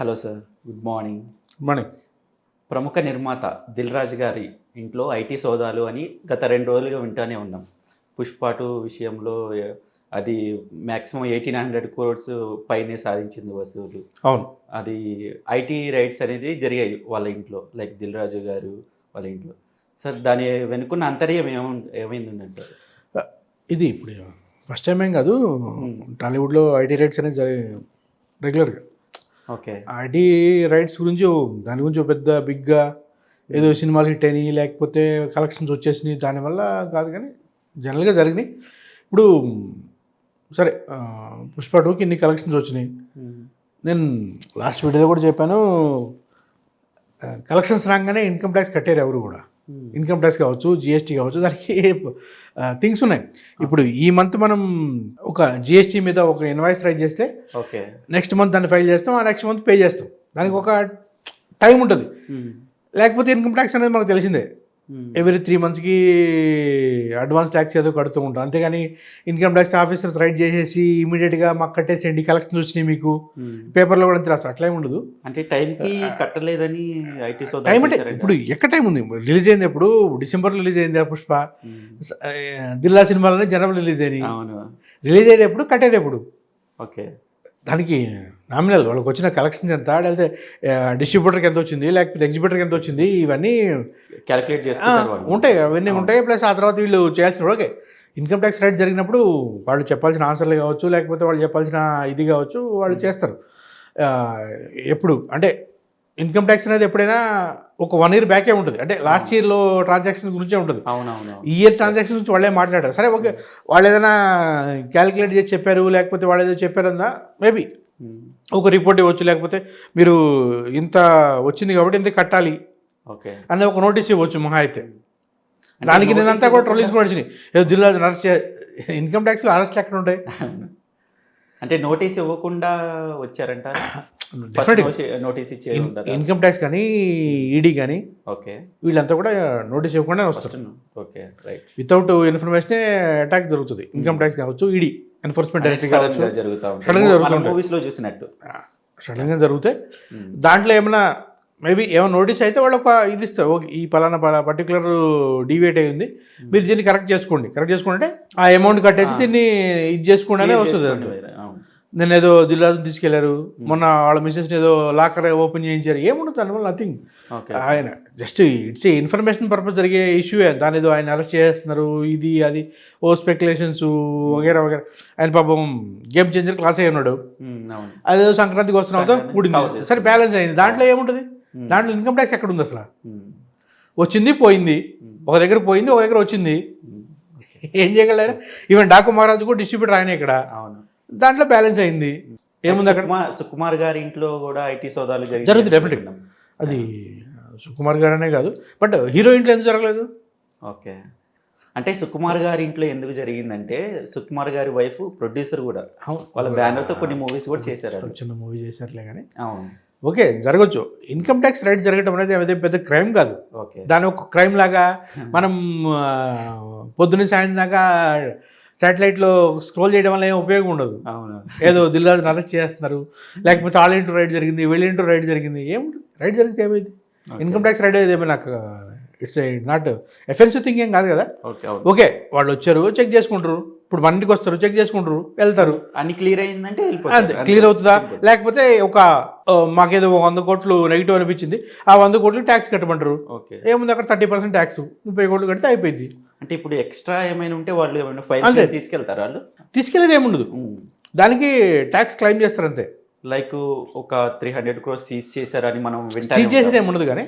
Hello sir good morning. Morning. ప్రముఖ నిర్మాత దిల్ రాజు గారి ఇంట్లో ఐటీ సోదాలు అని గత రెండు రోజులుగా వింటానే ఉన్నాం. పుష్ప టూ విషయంలో అది మ్యాక్సిమం ఎయిటీన్ హండ్రెడ్ క్రోడ్స్ పైనే సాధించింది వసూలు. అవును. అది ఐటీ రైట్స్ అనేది జరిగాయి వాళ్ళ ఇంట్లో లైక్ దిల్ రాజు గారు వాళ్ళ ఇంట్లో. సార్ దాని వెనుకున్న అంతర్యం ఏమో ఏమైంది అంటారు ఇది ఇప్పుడు ఫస్ట్ టైం ఏం కాదు. టాలీవుడ్లో ఐటీ రైట్స్ అనేది రెగ్యులర్గా ఓకే. ఐటీ రైట్స్ గురించి దాని గురించి పెద్ద బిగ్గా ఏదో సినిమాలు హిట్ అయినాయి లేకపోతే కలెక్షన్స్ వచ్చేసినాయి దానివల్ల కాదు కానీ జనరల్గా జరిగినాయి. ఇప్పుడు సరే పుష్ప టూకి ఇన్ని కలెక్షన్స్ వచ్చినాయి. నేను లాస్ట్ వీడియోలో కూడా చెప్పాను కలెక్షన్స్ రాగానే ఇన్కమ్ ట్యాక్స్ కట్టారు ఎవరు కూడా. ఇన్కమ్ ట్యాక్స్ కావచ్చు జిఎస్టీ కావచ్చు దానికి థింగ్స్ ఉన్నాయి. ఇప్పుడు ఈ మంత్ మనం ఒక జిఎస్టీ మీద ఒక ఇన్వాయిస్ రైజ్ చేస్తే ఓకే నెక్స్ట్ మంత్ దాన్ని ఫైల్ చేస్తాం ఆ నెక్స్ట్ మంత్ పే చేస్తాం. దానికి ఒక టైం ఉంటుంది. లేకపోతే ఇన్కమ్ ట్యాక్స్ అనేది మనకు తెలిసిందే. ఎవ్రీ త్రీ మంత్స్కి అడ్వాన్స్ ట్యాక్స్ ఏదో కడుతూ ఉంటాం అంతేగాని ఇన్కమ్ ట్యాక్స్ ఆఫీసర్స్ రైట్ చేసేసి ఇమీడియట్గా మాకు కట్టేసేయండి కలెక్షన్స్ వచ్చినాయి మీకు. పేపర్లో కూడా అంతే రాస్తారు. అట్లా ఏమి ఉండదు. అంటే టైంకి కట్టలేదని ఐటీ టైం అంటే. ఇప్పుడు ఎక్కడ టైం ఉంది? రిలీజ్ అయింది ఎప్పుడు? డిసెంబర్ రిలీజ్ అయింది పుష్ప? ఆ, దిల్లా సినిమాలోనే జనవరి రిలీజ్ అయినాయి. రిలీజ్ అయ్యేది ఎప్పుడు? కట్టేది ఎప్పుడు? ఓకే. దానికి నామినల్ వాళ్ళకి వచ్చిన కలెక్షన్స్ ఎంత? లేకపోతే డిస్ట్రిబ్యూటర్కి ఎంత వచ్చింది? లేకపోతే ఎగ్జిబ్యూటర్కి ఎంత వచ్చింది? ఇవన్నీ క్యాలిక్యులేట్ వాళ్ళు. ఉంటాయి అవన్నీ ఉంటాయి. ప్లస్ ఆ తర్వాత వీళ్ళు చేయాల్సిన ఓకే ఇన్కమ్ ట్యాక్స్ రైట్ జరిగినప్పుడు వాళ్ళు చెప్పాల్సిన ఆన్సర్లు కావచ్చు లేకపోతే వాళ్ళు చెప్పాల్సిన ఇది కావచ్చు వాళ్ళు చేస్తారు. ఎప్పుడు అంటే ఇన్కమ్ ట్యాక్స్ అనేది ఎప్పుడైనా ఒక వన్ ఇయర్ బ్యాకే ఉంటుంది. అంటే లాస్ట్ ఇయర్లో ట్రాన్సాక్షన్ గురించే ఉంటుంది. అవునవును. ఈ ఇయర్ ట్రాన్సాక్షన్ గురించి వాళ్ళే మాట్లాడారు సరే ఓకే వాళ్ళు ఏదైనా క్యాలిక్యులేట్ చేసి చెప్పారు లేకపోతే వాళ్ళు ఏదో చెప్పారన్నా మేబీ. ఒక రిపోర్ట్ ఇవ్వచ్చు లేకపోతే మీరు ఇంత వచ్చింది కాబట్టి ఇంత కట్టాలి ఓకే. అనే ఒక నోటీస్ ఇవ్వచ్చు మహా అయితే. దానికి నేనంతా కూడా ట్రోలింగ్స్ కూడా వచ్చినాయి. ఏదో జిల్లా అరెస్ట్ ఇన్కమ్ ట్యాక్స్లో అరెస్ట్ ఎక్కడ ఉంటాయి అంటే నోటీస్ ఇవ్వకుండా వచ్చారంట. నోటీస్ ఇచ్చే ఇన్కమ్ ట్యాక్స్ కానీ ఈడీ కానీ ఓకే. వీళ్ళంతా కూడా నోటీస్ ఇవ్వకుండా వస్తారు. Okay right. Without information attack జరుగుతుంది ఇన్కమ్ ట్యాక్స్ కావచ్చు ఈడీ. ఎన్ఫోర్స్మెంట్ డైరెక్టరీ సడన్ కావచ్చు. గా జరుగుతా Sudden గా జరుగుతూ ఉంటాయి ఉంటాయి. మూవీస్లో చూసినట్టు. సడన్గా జరిగితే. దాంట్లో ఏమైనా మేబీ ఏమైనా నోటీస్ అయితే వాళ్ళు ఒక ఇది ఇస్తారు. ఓకే ఈ పలానా పర్టికులర్ డివేట్ అయి ఉంది మీరు దీన్ని కరెక్ట్ చేసుకోండి. కరెక్ట్ చేసుకుంటే ఆ అమౌంట్ కట్టేసి. దీన్ని ఇది Clear వస్తుంది నేను ఏదో జిల్లా తీసుకెళ్ళారు. మొన్న వాళ్ళ మిస్సెస్ని ఏదో లాకర్ ఓపెన్ చేయించారు. ఏముండదు దానివల్ల నథింగ్ ఆయన జస్ట్ ఇట్స్ ఇన్ఫర్మేషన్ పర్పస్ జరిగే ఇష్యూ దాని ఏదో ఆయన అరెస్ట్ చేస్తున్నారు ఇది అది ఓ స్పెక్యులేషన్స్ వగేరా వగేరా. ఆయన పాపం గేమ్ చేంజర్ క్లాస్ అయ్యి ఉన్నాడు. అదేదో సంక్రాంతికి సంక్రాంతి కూడింది. సరే బ్యాలెన్స్ అయింది. దాంట్లో ఏముంటుంది. దాంట్లో ఇన్కమ్ ట్యాక్స్ ఎక్కడ ఉంది అసలు. వచ్చింది పోయింది. ఒక దగ్గర పోయింది ఒక దగ్గర వచ్చింది. ఏం చేయగలరు? ఈవెన్ డాకు మహారాజు కూడా డిస్ట్రిబ్యూటర్ ఆయన ఇక్కడ. అవును. దాంట్లో బ్యాలెన్స్ అయింది. ఏముంది అక్కడ? సుకుమార్ సుకుమార్ గారి ఇంట్లో కూడా ఐటీ సోదాలు జరుగుతుంది. విన్నాం. అది సుకుమార్ గారనే కాదు. బట్ హీరో ఇంట్లో ఎందుకు జరగలేదు? ఓకే. అంటే సుకుమార్ గారి ఇంట్లో ఎందుకు జరిగిందంటే సుకుమార్ గారి వైఫ్ ప్రొడ్యూసర్ కూడా. వాళ్ళ బ్యానర్తో కొన్ని మూవీస్ కూడా చేశారు. చిన్న మూవీ చేసినట్లే కానీ అవును. ఓకే జరగచ్చు. ఇన్కమ్ ట్యాక్స్ రైట్ జరగడం అనేది అదే పెద్ద క్రైమ్ కాదు. ఓకే. దాని ఒక క్రైమ్ లాగా మనం పొద్దున్న సాయంత్రం దాకా శాటిలైట్లో స్క్రోల్ చేయడం వల్ల ఏం ఉపయోగం ఉండదు. అవును. ఏదో దిల్లాజుని అరెస్ట్ చేస్తున్నారు. లేకపోతే వాళ్ళ ఇంటూ రైడ్ జరిగింది వీళ్ళ ఇంటూ రైడ్ జరిగింది ఏముంటుంది రైడ్ జరిగితే ఏమైంది. ఇన్కమ్ ట్యాక్స్ రైడ్ అయ్యేది ఏమైనా నాకు ఇట్స్ నాట్ ఎఫెన్సివ్ థింగ్ ఏం కాదు కదా? ఓకే వాళ్ళు వచ్చారు చెక్ చేసుకుంటారు. ఇప్పుడు ఇంటికి వస్తారు చెక్ చేసుకుంటారు వెళ్తారు. అన్ని క్లియర్ అయిందంటే అంతే క్లియర్ అవుతుందా? లేకపోతే ఒక మాకేదో ఒక వంద కోట్లు నెగిటివ్ అనిపించింది ఆ వంద కోట్లు ట్యాక్స్ కట్టమంటారు. ఏముంది అక్కడ థర్టీ పర్సెంట్ ట్యాక్స్ ముప్పై కోట్లు కడితే అయిపోయింది. అంటే ఇప్పుడు ఎక్స్ట్రా ఏమైనా ఉంటే వాళ్ళు ఏమైనా అంతే. తీసుకెళ్తారు వాళ్ళు? తీసుకెళ్ళేది ఏముండదు. దానికి ట్యాక్స్ క్లెయిమ్ చేస్తారు అంతే. లైక్ ఒక త్రీ హండ్రెడ్ క్రోర్స్ సీజ్ చేశారని మనం సీజ్ చేసేది ఏముండదు కానీ.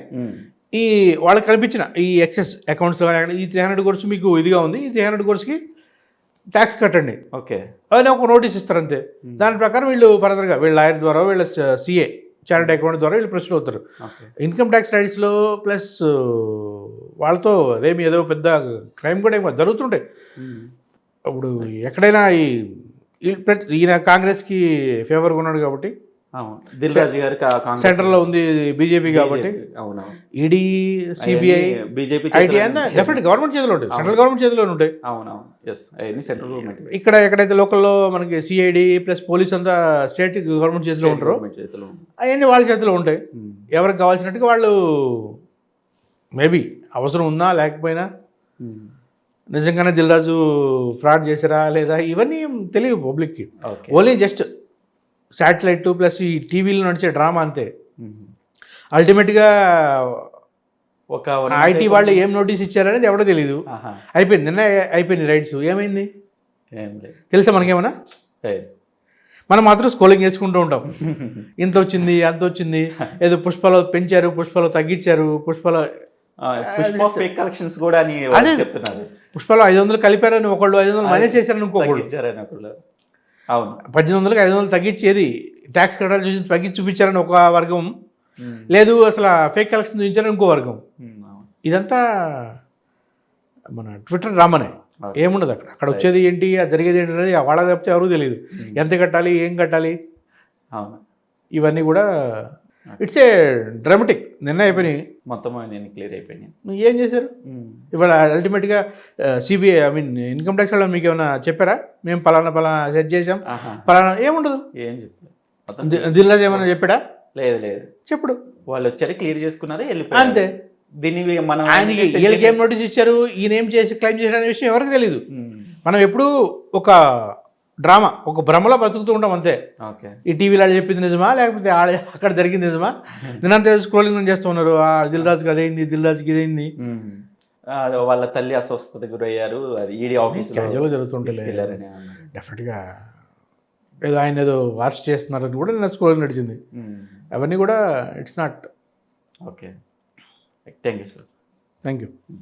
ఈ వాళ్ళకి కనిపించిన ఈ ఎక్సెస్ అకౌంట్స్లో కానీ ఈ త్రీ హండ్రెడ్ కోర్స్ మీకు ఇదిగా ఉంది ఈ త్రీ హండ్రెడ్ కోర్స్కి ట్యాక్స్ కట్టండి. ఓకే. అని ఒక నోటీస్ ఇస్తారు అంతే దాని ప్రకారం వీళ్ళు ఫర్దర్గా వీళ్ళ లాయర్ ద్వారా వీళ్ళ సిఏ చార్టెడ్ అకౌంట్ ద్వారా వీళ్ళు ప్రొసీడ్ అవుతారు. ఇన్కమ్ ట్యాక్స్ రైట్స్లో ప్లస్ వాళ్ళతో అదేమి ఏదో పెద్ద క్రైమ్ కూడా ఏమో జరుగుతుంటాయి. ఇప్పుడు ఎక్కడైనా ఈ ఈయన కాంగ్రెస్కి ఫేవర్గా ఉన్నాడు కాబట్టి దిల్ రాజు గారు కాంగ్రెస్ సెంటర్లో ఉంది బీజేపీ కాబట్టి. ED CBI BJP definite government చేతిలో ఉంటాయి. సెంట్రల్ గవర్నమెంట్ చేతిలో ఉంటాయి. అవునవును ఎస్ అవన్నీ సెంట్రల్ గవర్నమెంట్ ఇక్కడ ఎక్కడైతే లోకల్లో మనకి సిఐడి ప్లస్ పోలీస్ అంతా స్టేట్ గవర్నమెంట్ చేతిలో ఉంటారో ఉంది. అవన్నీ వాళ్ళ చేతిలో ఉంటాయి. ఉమ్, ఎవరికి కావాల్సినట్టుగా వాళ్ళు మేబీ అవసరం ఉన్నా లేకపోయినా ఉమ్, నిజంగానే దిల్రాజు ఫ్రాడ్ చేశారా లేదా ఇవన్నీ తెలియదు పబ్లిక్కి ఓన్లీ జస్ట్ శాటిలైట్ ప్లస్ ఈ టీవీలో నడిచే డ్రామా అంతే. అల్టిమేట్గా ఒక ఐటీ వాళ్ళు ఏం నోటీస్ ఇచ్చారనేది ఎవడో తెలియదు అయిపోయింది. నిన్న అయిపోయింది రైట్స్. ఏమైంది? తెలుసా మనకేమన్నా. మనం మాత్రం స్కోలింగ్ చేసుకుంటూ ఉంటాం. ఇంత వచ్చింది అంత వచ్చింది. ఏదో పుష్పలో పెంచారు పుష్పలో తగ్గించారు పుష్పలో పుష్ప ఫేక్ కలెక్షన్స్ కూడా అని వాళ్ళు అదే. చెప్తున్నారు. పుష్పలో ఐదు వందలు కలిపారని ఒకళ్ళు ఐదు వందలు మైనస్ చేశారని ఇంకొకళ్ళు. అవును. పద్దెనిమిది వందలకి ఐదు వందలు తగ్గించేది ట్యాక్స్ కట్టాలి చూసి తగ్గించి చూపించారని ఒక వర్గం. లేదు అసలు ఫేక్ కలెక్షన్ చూపించారని ఇంకో వర్గం. ఇదంతా మన ట్విట్టర్ డ్రామానే ఓకే. ఏముండదు అక్కడ. అక్కడ వచ్చేది ఏంటి అది జరిగేది ఏంటి అనేది వాళ్ళకి తప్పితే ఎవరు తెలియదు ఎంత కట్టాలి ఏం కట్టాలి? అవును. ఇవన్నీ కూడా ఇట్స్ ఏ డ్రామటిక్ నిన్న అయిపోయినాయి. మొత్తం నేను క్లియర్ అయిపోయినాయి. నువ్వు ఏం చేశారు? ఇవాళ అల్టిమేట్గా CBI I mean income tax వాళ్ళు మీకు ఏమైనా చెప్పారా? మేము పలానా పలానా సెట్ చేసాం పలానా ఏముండదు. ఏం చెప్పలేదు. మొత్తం ది- దిల్రాజ్ ఏమైనా చెప్పాడా? లేదు లేదు. చెప్పుడు. వాళ్ళు వచ్చారు క్లియర్ చేసుకున్నారు వెళ్ళిపోయారు. అంతే. దీన్ని మనం ఆయనకి వీళ్ళకి ఏం నోటీస్ ఇచ్చారు? ఈయన ఏం చేసి క్లెయిమ్ చేశారు అనే విషయం ఎవరికి తెలియదు మనం ఎప్పుడూ ఒక డ్రామా. ఒక భ్రమలో బ్రతుకుతూ ఉంటాం అంతే. ఓకే. ఈ టీవీలో చెప్పింది నిజమా? లేకపోతే ఆడ- అక్కడ జరిగింది నిజమా? నిన్నంతే స్క్రోలింగ్ చేస్తూ ఉన్నారు. ఆ దిల్ రాజుకి అదేంది దిల్ రాజుకి ఇదేంది వాళ్ళ తల్లి అస్వస్థత గురయ్యారు. అది ఈడీ ఆఫీస్ అన్నారు. డెఫినెట్గా ఏదో ఆయన ఏదో వార్ష్ చేస్తున్నారని కూడా నిన్న స్క్రోలింగ్ నడిచింది. అవన్నీ కూడా it's not okay. Thank you sir. Thank you